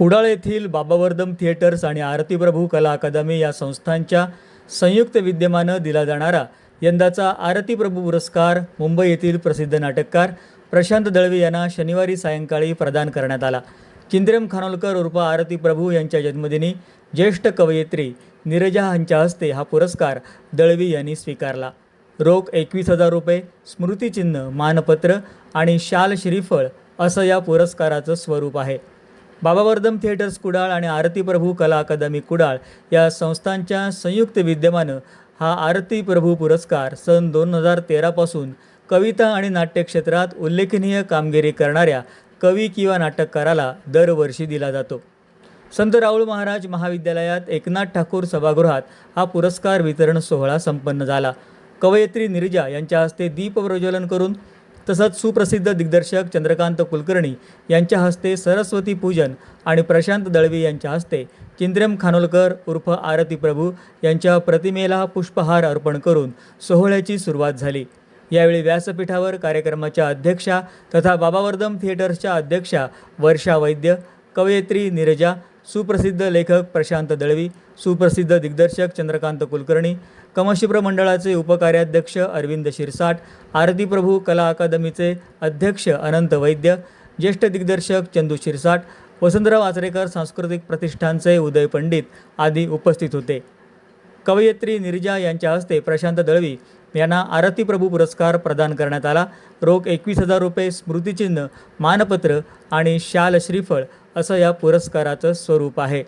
कुडाळ येथील बाबावर्दम थिएटर्स आणि आरती प्रभू कला अकादमी या संस्थांच्या संयुक्त विद्यमानं दिला जाणारा यंदाचा आरती प्रभू पुरस्कार मुंबई येथील प्रसिद्ध नाटककार प्रशांत दळवी यांना शनिवारी सायंकाळी प्रदान करण्यात आला. चिंद्रेम खानोलकर उर्फ आरती प्रभू यांच्या जन्मदिनी ज्येष्ठ कवयित्री नीरजा यांच्या हस्ते हा पुरस्कार दळवी यांनी स्वीकारला. रोख एकवीस हजार रुपये स्मृतिचिन्ह मानपत्र आणि शाल श्रीफळ असं या पुरस्काराचं स्वरूप आहे. बाबावर्दम थिएटर्स कुडाळ आणि आरती प्रभू कला अकादमी कुडाळ या संस्थांच्या संयुक्त विद्यमानं हा आरती प्रभू पुरस्कार सन दोन हजार तेरापासून कविता आणि नाट्यक्षेत्रात उल्लेखनीय कामगिरी करणाऱ्या कवी किंवा नाटककाराला दरवर्षी दिला जातो. संत राऊळ महाराज महाविद्यालयात एकनाथ ठाकूर सभागृहात हा पुरस्कार वितरण सोहळा संपन्न झाला. कवयित्री निर्जा यांच्या हस्ते दीपप्रज्वलन करून तसंच सुप्रसिद्ध दिग्दर्शक चंद्रकांत कुलकर्णी यांच्या हस्ते सरस्वती पूजन आणि प्रशांत दळवी यांच्या हस्ते चिंद्रम खानोलकर उर्फ आरती प्रभू यांच्या प्रतिमेला पुष्पहार अर्पण करून सोहळ्याची सुरुवात झाली. यावेळी व्यासपीठावर कार्यक्रमाच्या अध्यक्षा तथा बाबावर्दम थिएटर्सच्या अध्यक्षा वर्षा वैद्य कवयित्री नीरजा सुप्रसिद्ध लेखक प्रशांत दळवी सुप्रसिद्ध दिग्दर्शक चंद्रकांत कुलकर्णी कमशिप्र मंडळाचे उपकार्याध्यक्ष अरविंद शिरसाट आरती प्रभू कला अकादमीचे अध्यक्ष अनंत वैद्य ज्येष्ठ दिग्दर्शक चंदू शिरसाट वसंतराव आचरेकर सांस्कृतिक प्रतिष्ठानचे उदय पंडित आदी उपस्थित होते. कवयित्री निर्जा यांच्या हस्ते प्रशांत दळवी यांना आरती प्रभू पुरस्कार प्रदान करण्यात आला. रोख एकवीस हजार रुपये स्मृतिचिन्ह मानपत्र आणि शाल श्रीफळ असं या पुरस्काराचं स्वरूप आहे.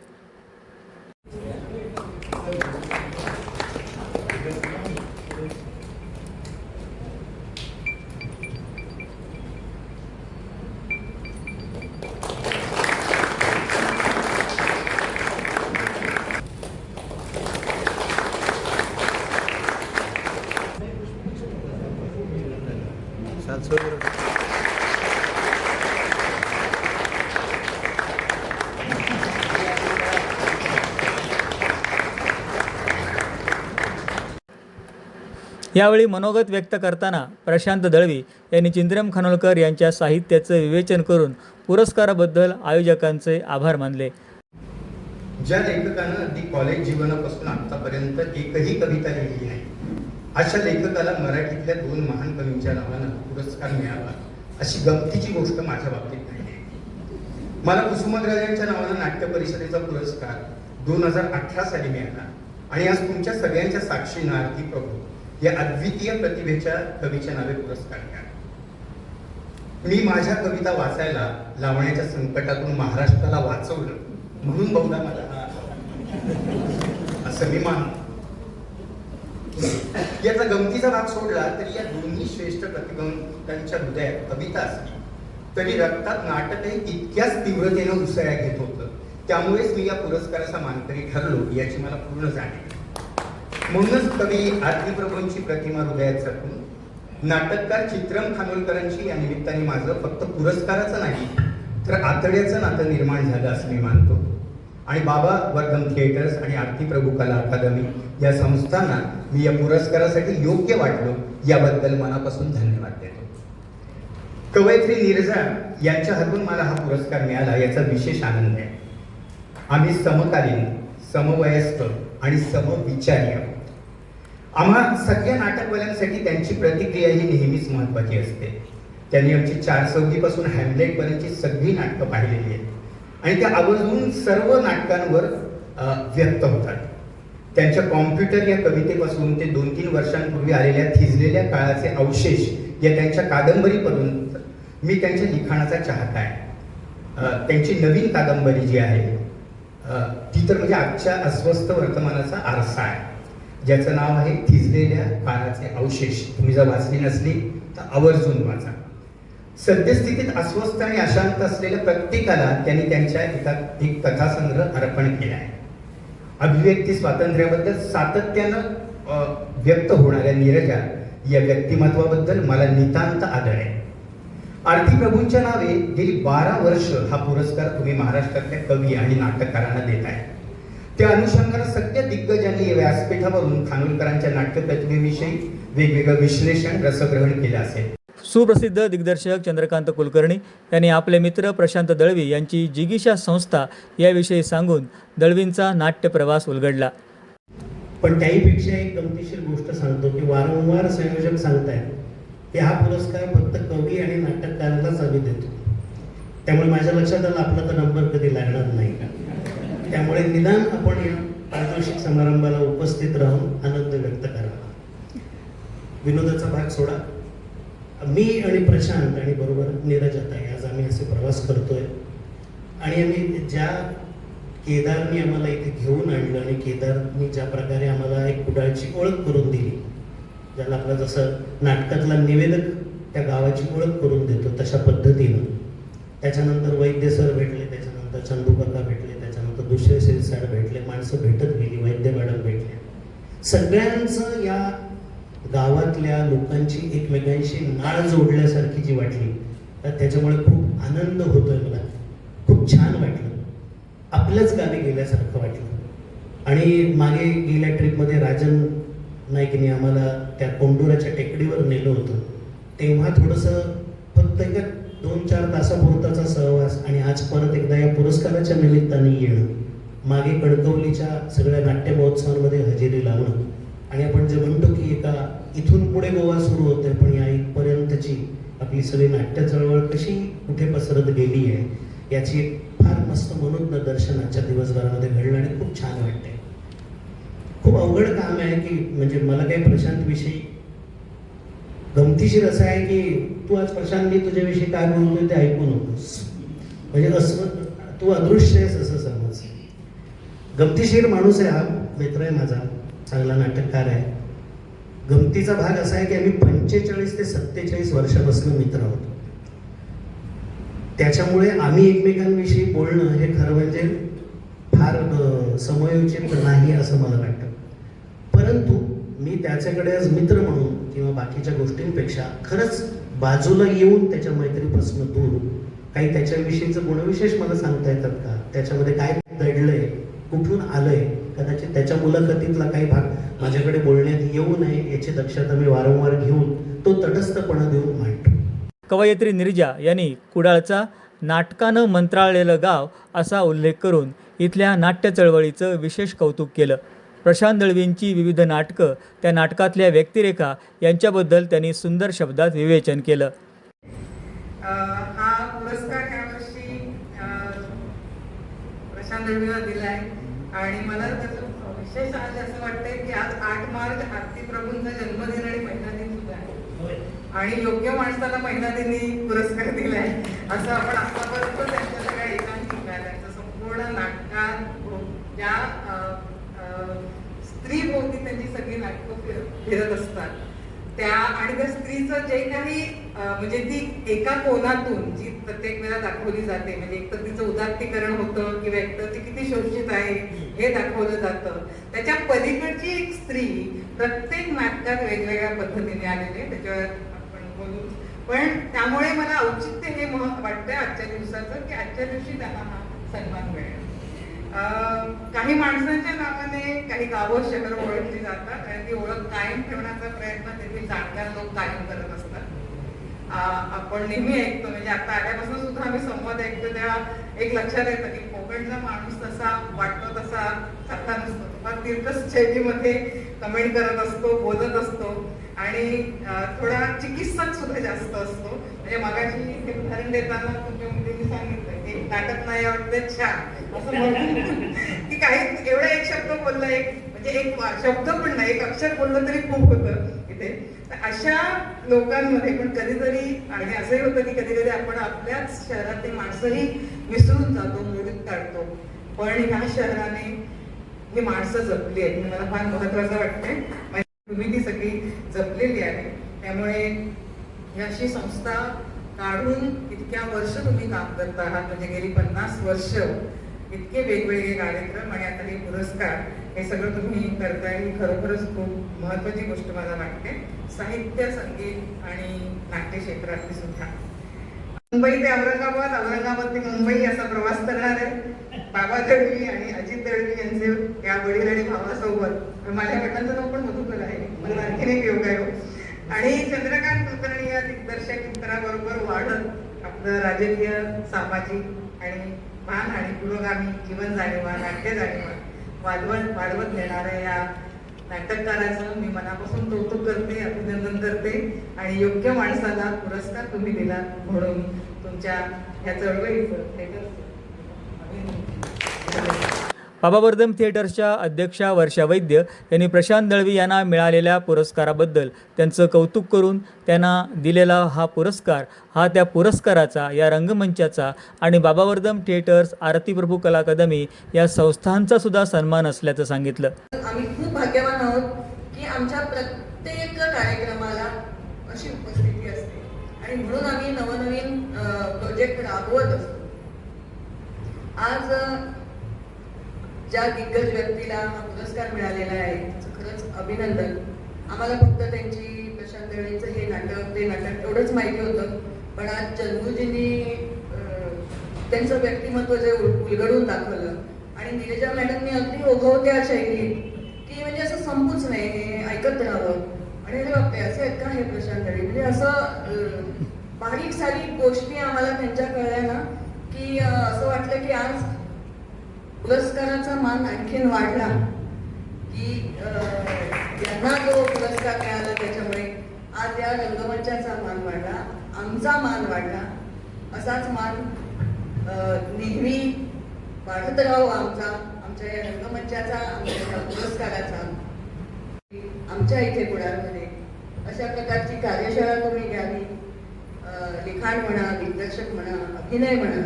यावेळी मनोगत व्यक्त करताना प्रशांत दळवी यांनी चिंद्रम खानोलकर यांच्या साहित्याचं विवेचन करून पुरस्काराबद्दल आयोजकांचे आभार मानले. ज्या लेखकानं अगदी कॉलेज जीवनापासून आतापर्यंत एकही कविता लिहिली नाही अशा लेखकाला मराठीतल्या दोन महान कवींच्या नावानं पुरस्कार मिळावा अशी गमतीची गोष्ट माझ्या बाबतीत नाही मला कुसुमाग्रजांच्या नावानं नाट्य परिषदेचा पुरस्कार दोन हजार अठरा साली मिळाला आणि आज तुमच्या सगळ्यांच्या साक्षीनं आरती प्रभू. या अद्वितीय प्रतिभेच्या कवीच्या नावे पुरस्कार मिळाला. मी माझ्या कविता वाचायला लावण्याच्या संकटातून महाराष्ट्राला वाचवलं म्हणून बहुधा मला हा असं मी मानतो. याचा गमतीचा भाग सोडला तरी या दोन्ही श्रेष्ठ प्रतिबंधांच्या हृदयात कविता असली. तरी रक्तात नाटकही इतक्याच तीव्रतेनं उसळ्या घेत होतं. त्यामुळेच मी या पुरस्काराचा मानकरी ठरलो याची मला पूर्ण जाणीव. म्हणूनच कवी आरती प्रभूंची प्रतिमा हृदयात जपून नाटककार चित्रम खानोलकरांची या निमित्ताने माझं फक्त पुरस्काराचं नाही तर आतड्याचं नातं निर्माण झालं असं मी मानतो. आणि बाबा वर्धम थिएटर्स आणि आरती प्रभू कला अकादमी या संस्थांना मी या पुरस्कारासाठी योग्य वाटलो याबद्दल मनापासून धन्यवाद देतो. कवयित्री नीरजा यांच्या हातून मला हा पुरस्कार मिळाला याचा विशेष आनंद आहे. आम्ही समकालीन समवयस्क आणि समविचारी आहोत. आम्हा सगळ्या नाटकवाल्यांसाठी त्यांची प्रतिक्रिया ही नेहमीच महत्वाची असते. त्यांनी आमची चार चौकीपासून हॅमलेटपर्यंतची सगळी नाटकं पाहिलेली आहेत. आणि त्या आवर्जून सर्व नाटकांवर व्यक्त होतात. त्यांच्या कॉम्प्युटर या कवितेपासून ते दोन तीन वर्षांपूर्वी आलेल्या थिजलेल्या काळाचे अवशेष या त्यांच्या कादंबरीपर्यंत मी त्यांच्या लिखाणाचा चाहता आहे. त्यांची नवीन कादंबरी जी आहे ती तर म्हणजे आजच्या अस्वस्थ वर्तमानाचा आरसा आहे. ज्याचं नाव आहे थिजलेल्या काळाचे अवशेष. तुम्ही जर वाचली नसली तर आवर्जून वाचा. सद्यस्थितीत अस्वस्थ आणि अशांत असलेल्या प्रत्येकाला त्यांनी त्यांच्या एका एक कथासंग्रह अर्पण केला आहे. अभिव्यक्ती स्वातंत्र्याबद्दल सातत्यानं व्यक्त होणाऱ्या नीरजा या व्यक्तिमत्वाबद्दल मला नितांत आदर आहे. आरती प्रभूंच्या नावे गेली बारा वर्ष हा पुरस्कार तुम्ही महाराष्ट्रातल्या कवी आणि नाटककारांना देत आहे. त्या अनुषंगाने सगळ्या दिग्गजांनी व्यासपीठावरून खानोलकरांच्या नाट्य प्रतिमेविषयी वेगवेगळं विश्लेषण रसग्रहण केलं असेल. सुप्रसिद्ध दिग्दर्शक चंद्रकांत कुलकर्णी यांनी आपले मित्र प्रशांत दळवी यांची जिगीषा संस्था याविषयी सांगून दळवींचा नाट्य प्रवास उलगडला. पण त्याहीपेक्षा एक गमतीशीर गोष्ट सांगतो की वारंवार संयोजक सांगतायत की हा पुरस्कार फक्त कवी आणि नाटककारालाच आम्ही देतो. त्यामुळे माझ्या लक्षात आलं आपला तर नंबर कधी लागणार नाही का? त्यामुळे निदान आपण या पारितोषिक समारंभाला उपस्थित राहून आनंद व्यक्त करावा. विनोदाचा भाग सोडा. मी आणि प्रशांत आणि बरोबर नीरज आता आज आम्ही असे प्रवास करतोय. आणि आम्ही ज्या केदारनी आम्हाला इथे घेऊन आणलं आणि केदारनी ज्या प्रकारे आम्हाला एक कुडाळची ओळख करून दिली ज्याला आपला जसं नाटकातला निवेदक त्या गावाची ओळख करून देतो तशा पद्धतीनं. त्याच्यानंतर वैद्य सर भेटले त्याच्यानंतर चंदू काका भेटले त्याच्यानंतर दुसरे सिरसाड भेटले माणसं भेटत गेली वैद्य मॅडम भेटले. सगळ्यांचं या गावातल्या लोकांची एकमेकांशी नाळ जोडल्यासारखी जी वाटली तर त्याच्यामुळे खूप आनंद होतोय मला. खूप छान वाटलं. आपल्याच गावी गेल्यासारखं वाटलं. आणि मागे गेल्या ट्रिपमध्ये राजन नाईकने आम्हाला त्या कोंडुराच्या टेकडीवर नेलं होतं. तेव्हा थोडंसं फक्त एका दोन चार तासापुरताचा सहवास आणि आज परत एकदा या पुरस्काराच्या निमित्ताने येणं. मागे कणकवलीच्या सगळ्या नाट्य महोत्सवांमध्ये हजेरी लावणं. आणि आपण जे म्हणतो की एका इथून पुढे गोवा सुरू होते पण या इथपर्यंतची आपली सगळी नाट्य चळवळ कशी कुठे पसरत गेली आहे याची एक फार मस्त मनोज्ञ दर्शन आजच्या दिवसभरामध्ये घडलं आणि खूप छान वाटतंय. खूप अवघड काम आहे की म्हणजे मला काही प्रशांत विषयी गमतीशीर असं आहे की तू आज प्रशांत मी तुझ्याविषयी काय म्हणतोय ते ऐकू नकोस. म्हणजे असं तू अदृश्य आहेस असं समज. गमतीशीर माणूस आहे हा मित्र आहे माझा चांगला नाटककार आहे. गमतीचा भाग असा आहे की आम्ही पंचेचाळीस ते सत्तेचाळीस वर्षापासून मित्र आहोत. त्याच्यामुळे आम्ही एकमेकांविषयी बोलणं हे खरं म्हणजे फार समयोचित नाही असं मला वाटतं. परंतु मी त्याच्याकडे आज मित्र म्हणून किंवा बाकीच्या गोष्टींपेक्षा खरंच बाजूला येऊन त्याच्या मैत्रीपासून दूर काही त्याच्याविषयीचं गुणविशेष मला सांगता येतात का? त्याच्यामध्ये काय दडलंय कुठून आलंय? कदाचित त्याच्या मुलाखतीतला काही भाग माझ्याकडे बोलण्यात येऊ नये याची दक्षता मी वारंवार घेऊन तो तटस्थपणा देऊन मांडतो. कवयित्री निर्जा यांनी कुडाळचा नाटकानं मंत्राळलेलं गाव असा उल्लेख करून इथल्या नाट्य चळवळीचं विशेष कौतुक केलं. प्रशांत दळवींची विविध नाटकं त्या नाटकातल्या व्यक्तिरेखा यांच्याबद्दल त्यांनी सुंदर शब्दात विवेचन केलं. अ, हा पुरस्कार यावर्षी प्रशांत दळवीला दिलाय. आणि मला त्याचं विशेष आज असं वाटतंय की आज आठ मार्च आरती प्रभूंचा जन्मदिन आणि महिला दिन सुद्धा आहे. आणि योग्य माणसाला महिला दिनी पुरस्कार दिलाय. असं आपण आतापर्यंत त्यांच्या सगळ्या एकांकिका त्यांचं संपूर्ण नाटकात ज्या अ, अ, स्त्रीभोवती त्यांची सगळी नाटकं फिर- फिरत असतात. त्या आणि त्या स्त्रीचं जे काही म्हणजे ती एका कोनातून जी प्रत्येक वेळा दाखवली जाते म्हणजे एक तर तिचं उदात्तीकरण होतं किंवा एक तर ती किती शोषित आहे हे दाखवलं जातं. त्याच्या पलीकडची एक स्त्री प्रत्येक नाटकात वेगवेगळ्या पद्धतीने आलेली त्याच्यावर आपण बोलू. पण त्यामुळे मला औचित्य हे वाटतं वाटतंय आजच्या दिवसाचं की आजच्या दिवशी त्यांना हा सन्मान मिळेल. काही माणसांच्या नावाने काही गावं शहर ओळखली जातात. आणि ती ओळख कायम ठेवण्याचा प्रयत्न तेथील जाणकार लोक कायम करत असतात. आपण नेहमी ऐकतो म्हणजे आता आल्यापासून सुद्धा आम्ही संवाद ऐकतो तेव्हा एक लक्षात येतं की कोकणचा माणूस तसा वाटतो तसा सारखा नसतो. पण फार तीर्थच शैलीमध्ये कमेंट करत असतो बोलत असतो. आणि थोडा चिकित्सक सुद्धा जास्त असतो. म्हणजे मगाशी उदाहरण देताना तुमच्या मुलींनी सांगितलं की नाटक नाही आवडते छान. की काही एवढा एक शब्द बोलला एक म्हणजे एक शब्द पण नाही एक अक्षर बोललं तरी खूप होतं इथे. तर अशा लोकांमध्ये पण कधीतरी आणि असंही होतं की कधी कधी आपण आपल्याच शहरातली माणसंही विसरून जातो मोडीत काढतो. पण ह्या शहराने ही माणसं जपली आहेत. मला फार महत्वाचं वाटतंय. तुम्ही ती सगळी जपलेली आहे. त्यामुळे ही अशी संस्था काढून इतक्या वर्ष तुम्ही काम करत आहात म्हणजे गेली पन्नास वर्ष. इतके वेगवेगळे कार्यक्रम आणि आता हे पुरस्कार हे सगळं तुम्ही करताय ही खरोखरच खूप महत्वाची गोष्ट मला वाटते. साहित्य संगीत आणि नाट्य क्षेत्रातली सुद्धा. मुंबई ते औरंगाबाद औरंगाबाद ते मुंबई असा प्रवास करणार आहे. बाबा दळवी आणि अजित दळवी यांचे या वडील आणि भावासोबत माझ्या वडिलांचं नाव पण मधुकर आहे. मला आणखीन एक योग आहे. आणि चंद्रकांत कुलकर्णी या दिग्दर्शक मित्राबरोबर वाढत आपलं राजकीय सामाजिक आणि मान आणि पुरोगामी जीवन जाणीवा नाट्य जाणीवा वाढवत वाढवत नेणाऱ्या या नाटककाराचं मी मनापासून कौतुक करते अभिनंदन करते आणि योग्य माणसाला पुरस्कार तुम्ही दिला म्हणून तुमच्या या चळवळीचं बाबावर्धन थिएटर्सच्या अध्यक्षा वर्षा वैद्य यांनी प्रशांत दळवी यांना मिळालेल्या पुरस्काराबद्दल त्यांचं कौतुक करून त्यांना दिलेला हा पुरस्कार हा त्या पुरस्काराचा या रंगमंचाचा आणि बाबावर्धन थिएटर्स आरती प्रभू कला अकादमी या संस्थांचा सुद्धा सन्मान असल्याचं सांगितलं. आम्ही खूप भाग्यवान आहोत की आमच्या प्रत्येक कार्यक्रमाला अशी उपस्थिती असते आणि म्हणून आम्ही नवनवीन प्रोजेक्ट राबवत असतो. आज ज्या दिग्गज व्यक्तीला हा पुरस्कार मिळालेला आहे त्याचं खरंच अभिनंदन. आम्हाला फक्त त्यांची प्रशांत हे नाटक ते नाटक एवढंच माहिती होतं पण आज चंदूजींनी त्यांचं व्यक्तिमत्व जे उलगडून दाखवलं आणि निलेजा मॅडमनी अगदी ओघवत्या शैलीत की म्हणजे असं संपूच नाही हे ऐकत राहावं. आणि अरे बापरे असे आहेत का हे प्रशांत म्हणजे असं बारीक सारीक गोष्टी आम्हाला त्यांच्या कळल्या ना की असं वाटलं की आज पुरस्काराचा मान आणखीन वाढला की यांना जो पुरस्कार मिळाला त्याच्यामुळे आज या रंगमंचाचा मान वाढला आमचा मान वाढला. असाच मान नेहमी वाढत राहू आमचा आमच्या या रंगमंचाचा आमच्या पुरस्काराचा. आमच्या इथे कुडाळमध्ये अशा प्रकारची कार्यशाळा तुम्ही घ्यावी. लिखाण म्हणा दिग्दर्शक म्हणा अभिनय म्हणा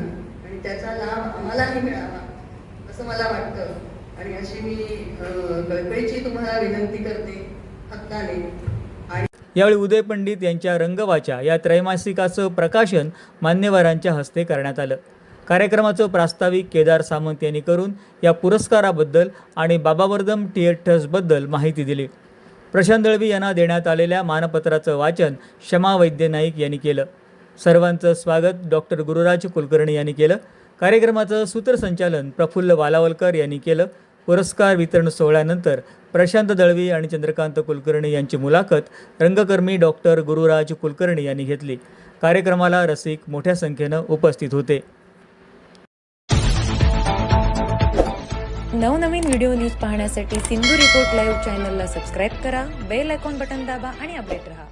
आणि त्याचा लाभ आम्हालाही मिळावा. असं मला वाटतं. आणि अशी मी कळकळीची तुम्हाला विनंती करते हक्काने. आणि यावेळी उदय पंडित यांच्या रंगवाच्या या त्रैमासिकाचं प्रकाशन मान्यवरांच्या हस्ते करण्यात आलं. कार्यक्रमाचं प्रास्ताविक केदार सामंत यांनी करून या पुरस्काराबद्दल आणि बाबावर्धम थिएटर्सबद्दल माहिती दिली. प्रशांत दळवी यांना देण्यात आलेल्या मानपत्राचं वाचन क्षमा वैद्य नाईक यांनी केलं. सर्वांचं स्वागत डॉक्टर गुरुराज कुलकर्णी यांनी केलं. कार्यक्रमाचं सूत्रसंचालन प्रफुल्ल वालावलकर यांनी केलं. पुरस्कार वितरण सोहळ्यानंतर प्रशांत दळवी आणि चंद्रकांत कुलकर्णी यांची मुलाखत रंगकर्मी डॉक्टर गुरुराज कुलकर्णी यांनी घेतली. कार्यक्रमाला रसिक मोठ्या संख्येनं उपस्थित होते. नवनवीन व्हिडिओ न्यूज पाहण्यासाठी सिंधू रिपोर्ट लाईव्ह चॅनलला सबस्क्राईब करा बेल आयकॉन बटन दाबा आणि अपडेट रहा.